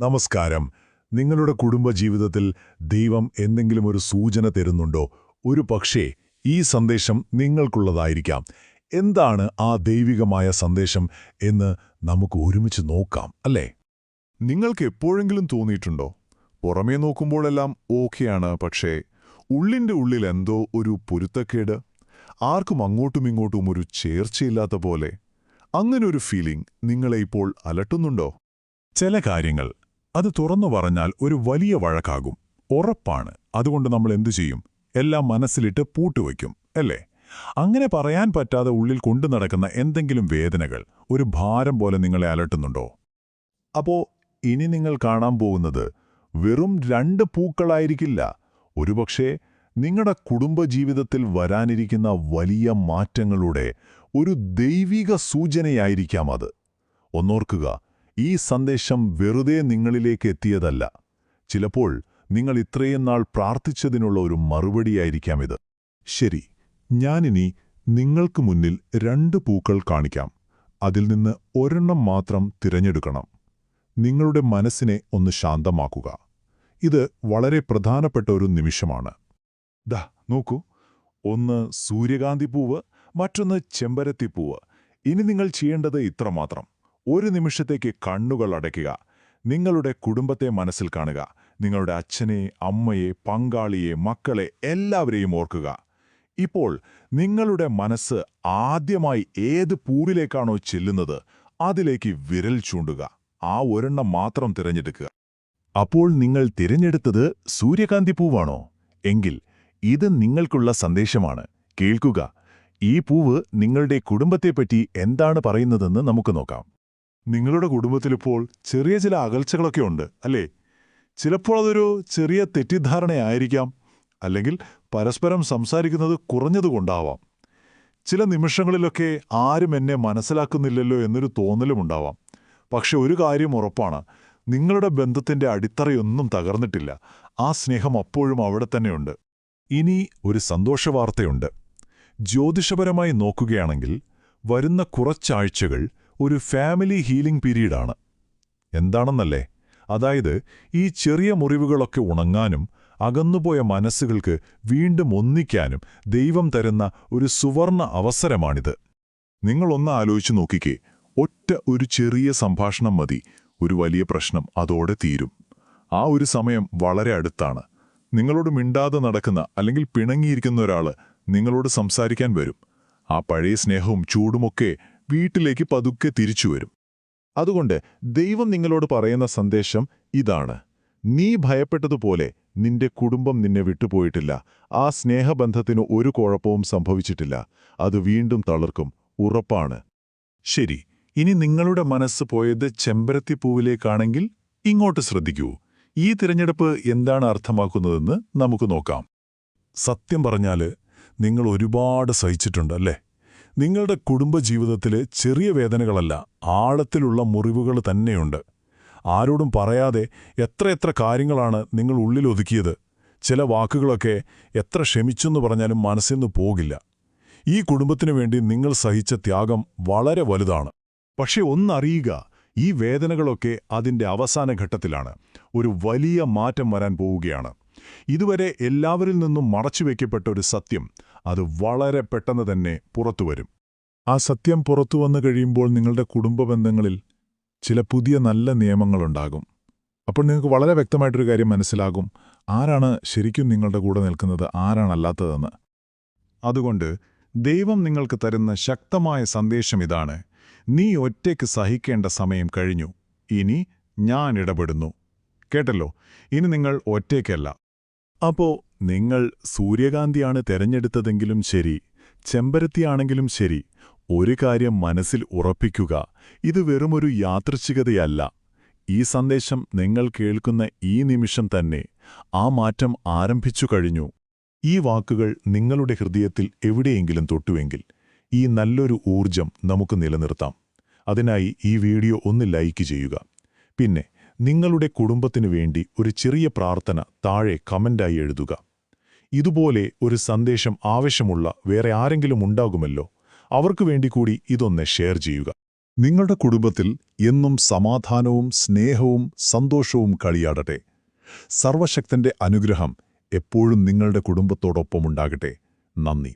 നമസ്കാരം. നിങ്ങളുടെ കുടുംബജീവിതത്തിൽ ദൈവം എന്തെങ്കിലും ഒരു സൂചന തരുന്നുണ്ടോ? ഒരു പക്ഷേ ഈ സന്ദേശം നിങ്ങൾക്കുള്ളതായിരിക്കാം. എന്താണ് ആ ദൈവികമായ സന്ദേശം എന്ന് നമുക്ക് ഒരുമിച്ച് നോക്കാം അല്ലേ? നിങ്ങൾക്ക് എപ്പോഴെങ്കിലും തോന്നിയിട്ടുണ്ടോ? പുറമേ നോക്കുമ്പോഴെല്ലാം ഓക്കെയാണ് പക്ഷേ ഉള്ളിന്റെ ഉള്ളിൽ എന്തോ ഒരു പൊരുത്തക്കേട്? ആർക്കും അങ്ങോട്ടും ഇങ്ങോട്ടും ഒരു ചേർച്ചയില്ലാത്ത പോലെ? അങ്ങനൊരു ഫീലിംഗ് നിങ്ങളെ ഇപ്പോൾ അലട്ടുന്നുണ്ടോ? ചില കാര്യങ്ങൾ അത് തുറന്നു പറഞ്ഞാൽ ഒരു വലിയ വഴക്കാകും. ഉറപ്പാണ്. അതുകൊണ്ട് നമ്മൾ എന്തു ചെയ്യും? എല്ലാം മനസ്സിലിട്ട് പൂട്ടുവയ്ക്കും അല്ലേ? അങ്ങനെ പറയാൻ പറ്റാതെ ഉള്ളിൽ കൊണ്ടു നടക്കുന്ന എന്തെങ്കിലും വേദനകൾ ഒരു ഭാരം പോലെ നിങ്ങളെ അലട്ടുന്നുണ്ടോ? അപ്പോ ഇനി നിങ്ങൾ കാണാൻ പോകുന്നത് വെറും രണ്ട് പൂക്കളായിരിക്കില്ല. ഒരുപക്ഷേ നിങ്ങളുടെ കുടുംബജീവിതത്തിൽ വരാനിരിക്കുന്ന വലിയ മാറ്റങ്ങളുടെ ഒരു ദൈവിക സൂചനയായിരിക്കാം അത്. ഒന്നോർക്കുക ഈ സന്ദേശം വെറുതെ നിങ്ങളിലേക്ക് എത്തിയതല്ല. ചിലപ്പോൾ നിങ്ങൾ ഇത്രയും നാൾ പ്രാർത്ഥിച്ചതിനുള്ള ഒരു മറുപടിയായിരിക്കാം ഇത്. ശരി ഞാനിനി നിങ്ങൾക്ക് മുന്നിൽ രണ്ട് പൂക്കൾ കാണിക്കാം. അതിൽ നിന്ന് ഒരെണ്ണം മാത്രം തിരഞ്ഞെടുക്കണം. നിങ്ങളുടെ മനസ്സിനെ ഒന്ന് ശാന്തമാക്കുക. ഇത് വളരെ പ്രധാനപ്പെട്ട ഒരു നിമിഷമാണ്. ദാ നോക്കൂ. ഒന്ന് സൂര്യകാന്തി പൂവ് മറ്റൊന്ന് ചെമ്പരത്തിപ്പൂവ്. ഇനി നിങ്ങൾ ചെയ്യേണ്ടത് ഇത്രമാത്രം. ഒരു നിമിഷത്തേക്ക് കണ്ണുകൾ അടയ്ക്കുക. നിങ്ങളുടെ കുടുംബത്തെ മനസ്സിൽ കാണുക. നിങ്ങളുടെ അച്ഛനെ അമ്മയെ പങ്കാളിയെ മക്കളെ എല്ലാവരെയും ഓർക്കുക. ഇപ്പോൾ നിങ്ങളുടെ മനസ്സ് ആദ്യമായി ഏത് പൂവിലേക്കാണോ ചെല്ലുന്നത് അതിലേക്ക് വിരൽ ചൂണ്ടുക. ആ ഒരെണ്ണം മാത്രം തിരഞ്ഞെടുക്കുക. അപ്പോൾ നിങ്ങൾ തിരഞ്ഞെടുത്തത് സൂര്യകാന്തി പൂവാണോ? എങ്കിൽ ഇത് നിങ്ങൾക്കുള്ള സന്ദേശമാണ്. കേൾക്കുക. ഈ പൂവ് നിങ്ങളുടെ കുടുംബത്തെപ്പറ്റി എന്താണ് പറയുന്നതെന്ന് നമുക്ക് നോക്കാം. നിങ്ങളുടെ കുടുംബത്തിലിപ്പോൾ ചെറിയ ചില അകൽച്ചകളൊക്കെ ഉണ്ട് അല്ലേ? ചിലപ്പോൾ അതൊരു ചെറിയ തെറ്റിദ്ധാരണയായിരിക്കാം അല്ലെങ്കിൽ പരസ്പരം സംസാരിക്കുന്നത് കുറഞ്ഞതുകൊണ്ടാവാം. ചില നിമിഷങ്ങളിലൊക്കെ ആരും എന്നെ മനസ്സിലാക്കുന്നില്ലല്ലോ എന്നൊരു തോന്നലുമുണ്ടാവാം പക്ഷെ ഒരു കാര്യം ഉറപ്പാണ് നിങ്ങളുടെ ബന്ധത്തിന്റെ അടിത്തറയൊന്നും തകർന്നിട്ടില്ല. ആ സ്നേഹം അപ്പോഴും അവിടെ തന്നെയുണ്ട്. ഇനി ഒരു സന്തോഷവാർത്തയുണ്ട്. ജ്യോതിഷപരമായി നോക്കുകയാണെങ്കിൽ വരുന്ന കുറച്ചാഴ്ചകൾ ഒരു ഫാമിലി ഹീലിംഗ് പീരീഡാണ് എന്താണെന്നല്ലേ? അതായത് ഈ ചെറിയ മുറിവുകളൊക്കെ ഉണങ്ങാനും അകന്നുപോയ മനസ്സുകൾക്ക് വീണ്ടും ഒന്നിക്കാനും ദൈവം തരുന്ന ഒരു സുവർണ അവസരമാണിത്. നിങ്ങളൊന്ന് ആലോചിച്ചു നോക്കിക്കേ. ഒറ്റ ഒരു ചെറിയ സംഭാഷണം മതി. ഒരു വലിയ പ്രശ്നം അതോടെ തീരും. ആ ഒരു സമയം വളരെ അടുത്താണ്. നിങ്ങളോട് മിണ്ടാതെ നടക്കുന്ന അല്ലെങ്കിൽ പിണങ്ങിയിരിക്കുന്ന ഒരാൾ നിങ്ങളോട് സംസാരിക്കാൻ വരും. ആ പഴയ സ്നേഹവും ചൂടുമൊക്കെ വീട്ടിലേക്ക് പതുക്കെ തിരിച്ചു വരും. അതുകൊണ്ട് ദൈവം നിങ്ങളോട് പറയുന്ന സന്ദേശം ഇതാണ്. നീ ഭയപ്പെട്ടതുപോലെ നിന്റെ കുടുംബം നിന്നെ വിട്ടുപോയിട്ടില്ല. ആ സ്നേഹബന്ധത്തിന് ഒരു കുഴപ്പവും സംഭവിച്ചിട്ടില്ല. അത് വീണ്ടും തളർക്കും. ഉറപ്പാണ്. ശരി. ഇനി നിങ്ങളുടെ മനസ്സ് പോയത് ചെമ്പരത്തിപ്പൂവിലേക്കാണെങ്കിൽ ഇങ്ങോട്ട് ശ്രദ്ധിക്കൂ. ഈ തിരഞ്ഞെടുപ്പ് എന്താണ് അർത്ഥമാക്കുന്നതെന്ന് നമുക്ക് നോക്കാം. സത്യം പറഞ്ഞാൽ നിങ്ങൾ ഒരുപാട് സഹിച്ചിട്ടുണ്ടല്ലേ നിങ്ങളുടെ കുടുംബജീവിതത്തിലെ ചെറിയ വേദനകളല്ല ആഴത്തിലുള്ള മുറിവുകൾ തന്നെയുണ്ട്. ആരോടും പറയാതെ എത്രയെത്ര കാര്യങ്ങളാണ് നിങ്ങൾ ഉള്ളിൽ ഒതുക്കിയത് ചില വാക്കുകളൊക്കെ എത്ര ക്ഷമിച്ചെന്ന് പറഞ്ഞാലും മനസ്സിന്ന് പോകില്ല. ഈ കുടുംബത്തിനു വേണ്ടി നിങ്ങൾ സഹിച്ച ത്യാഗം വളരെ വലുതാണ്. പക്ഷെ ഒന്നറിയുക ഈ വേദനകളൊക്കെ അതിന്റെ അവസാന ഘട്ടത്തിലാണ് ഒരു വലിയ മാറ്റം വരാൻ പോവുകയാണ്. ഇതുവരെ എല്ലാവരിൽ നിന്നും മറച്ചുവെക്കപ്പെട്ട ഒരു സത്യം അത് വളരെ പെട്ടെന്ന് തന്നെ പുറത്തുവരും. ആ സത്യം പുറത്തു വന്നു കഴിയുമ്പോൾ നിങ്ങളുടെ കുടുംബ ബന്ധങ്ങളിൽ ചില പുതിയ നല്ല നിയമങ്ങളുണ്ടാകും. അപ്പോൾ നിങ്ങൾക്ക് വളരെ വ്യക്തമായിട്ടൊരു കാര്യം മനസ്സിലാകും. ആരാണ് ശരിക്കും നിങ്ങളുടെ കൂടെ നിൽക്കുന്നത്? ആരാണല്ലാത്തതെന്ന് അതുകൊണ്ട് ദൈവം നിങ്ങൾക്ക് തരുന്ന ശക്തമായ സന്ദേശം ഇതാണ്. നീ ഒറ്റയ്ക്ക് സഹിക്കേണ്ട സമയം കഴിഞ്ഞു. ഇനി ഞാൻ ഇടപെടുന്നു. കേട്ടല്ലോ? ഇനി നിങ്ങൾ ഒറ്റയ്ക്കല്ല. അപ്പോ നിങ്ങൾ സൂര്യകാന്തിയാണ് തെരഞ്ഞെടുത്തതെങ്കിലും ശരി ചെമ്പരത്തിയാണെങ്കിലും ശരി ഒരു കാര്യം മനസ്സിൽ ഉറപ്പിക്കുക ഇത് വെറുമൊരു യാദൃച്ഛികതയല്ല ഈ സന്ദേശം നിങ്ങൾ കേൾക്കുന്ന ഈ നിമിഷം തന്നെ ആ മാറ്റം ആരംഭിച്ചു കഴിഞ്ഞു. ഈ വാക്കുകൾ നിങ്ങളുടെ ഹൃദയത്തിൽ എവിടെയെങ്കിലും തൊട്ടുവെങ്കിൽ ഈ നല്ലൊരു ഊർജം നമുക്ക് നിലനിർത്താം. അതിനായി ഈ വീഡിയോ ഒന്ന് ലൈക്ക് ചെയ്യുക. പിന്നെ നിങ്ങളുടെ കുടുംബത്തിനു വേണ്ടി ഒരു ചെറിയ പ്രാർത്ഥന താഴെ കമന്റായി എഴുതുക. ഇതുപോലെ ഒരു സന്ദേശം ആവശ്യമുള്ള വേറെ ആരെങ്കിലും ഉണ്ടാകുമല്ലോ അവർക്കു വേണ്ടി കൂടി ഇതൊന്ന് ഷെയർ ചെയ്യുക. നിങ്ങളുടെ കുടുംബത്തിൽ എന്നും സമാധാനവും സ്നേഹവും സന്തോഷവും കളിയാടട്ടെ. സർവശക്തന്റെ അനുഗ്രഹം എപ്പോഴും നിങ്ങളുടെ കുടുംബത്തോടൊപ്പമുണ്ടാകട്ടെ നന്ദി.